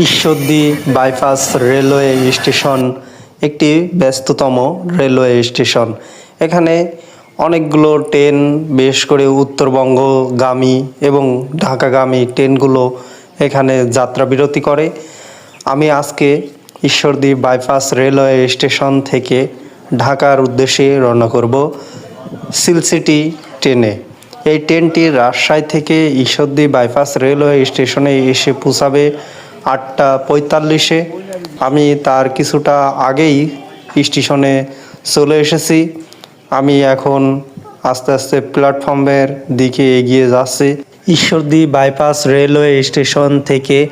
Ishwardi bypass railway station, একটি ব্যস্ততম railway station. এখানে অনেকগুলো ট্রেন, বেশ করে উত্তরবঙ্গগামী এবং ঢাকাগামী ট্রেনগুলো এখানে যাত্রা বিরতি করে। আমি আজকে ঈশ্বরদী বাইপাস রেলওয়ে স্টেশন থেকে ঢাকার উদ্দেশ্যে রওনা করব সিলসিটি ট্রেনে। এই ট্রেনটি রাজশাহী থেকে ঈশ্বরদী বাইপাস রেলওয়ে স্টেশনে এসে পৌঁছাবে আটটা পঁয়তাল্লিশে আমি তার কিছুটা আগেই স্টেশনে চলে এসেছি। আমি এখন আস্তে আস্তে প্ল্যাটফর্মের দিকে এগিয়ে যাচ্ছি। ঈশ্বরদী বাইপাস রেলওয়ে স্টেশন থেকে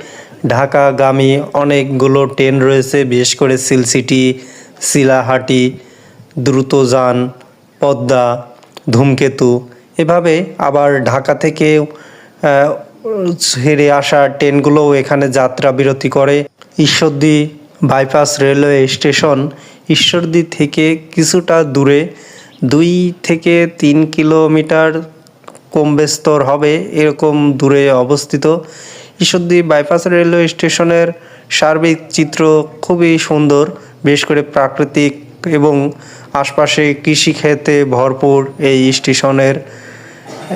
ঢাকাগামী অনেকগুলো ট্রেন রয়েছে বিশেষ করে সিলসিটি শিলাহাটি দ্রুতযান পদ্মা ধূমকেতু। এভাবে আবার ঢাকা থেকে আহ, ছেড়ে আসা ট্রেনগুলোও এখানে যাত্রা বিরতি করে। Ishwardi bypass railway station Ishwardi থেকে কিছুটা দূরে, দুই থেকে তিন কিলোমিটার কম বেস্তর হবে এরকম দূরে অবস্থিত। ঈশ্বরদী বাইপাস রেলওয়ে স্টেশনের সার্বিক চিত্র খুবই সুন্দর, বেশ করে প্রাকৃতিক এবং আশপাশে কৃষিক্ষেত্রে ভরপুর এই স্টেশনের।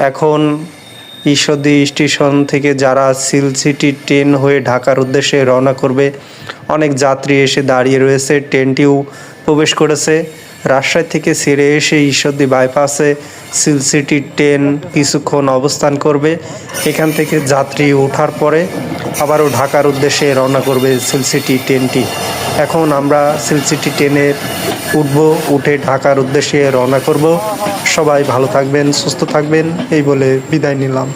এখন ঈশ্বরদী স্টেশন থেকে যারা সিল সিটি ট্রেন হয়ে ঢাকার উদ্দেশ্যে রওনা করবে, অনেক যাত্রী এসে দাঁড়িয়ে রয়েছে, ট্রেনটিও প্রবেশ করেছে। রাজশাহী থেকে ছেড়ে এসে ঈশ্বরদী বাইপাসে সিল সিটি ট্রেন কিছুক্ষণ অবস্থান করবে। এখান থেকে যাত্রী ওঠার পরে আবারও ঢাকার উদ্দেশ্যে রওনা করবে সিল সিটি ট্রেনটি। এখন আমরা সিলসিটি টেনে উঠব, উঠে ঢাকার উদ্দেশ্যে রওনা করব। সবাই ভালো থাকবেন, সুস্থ থাকবেন, এই বলে বিদায় নিলাম।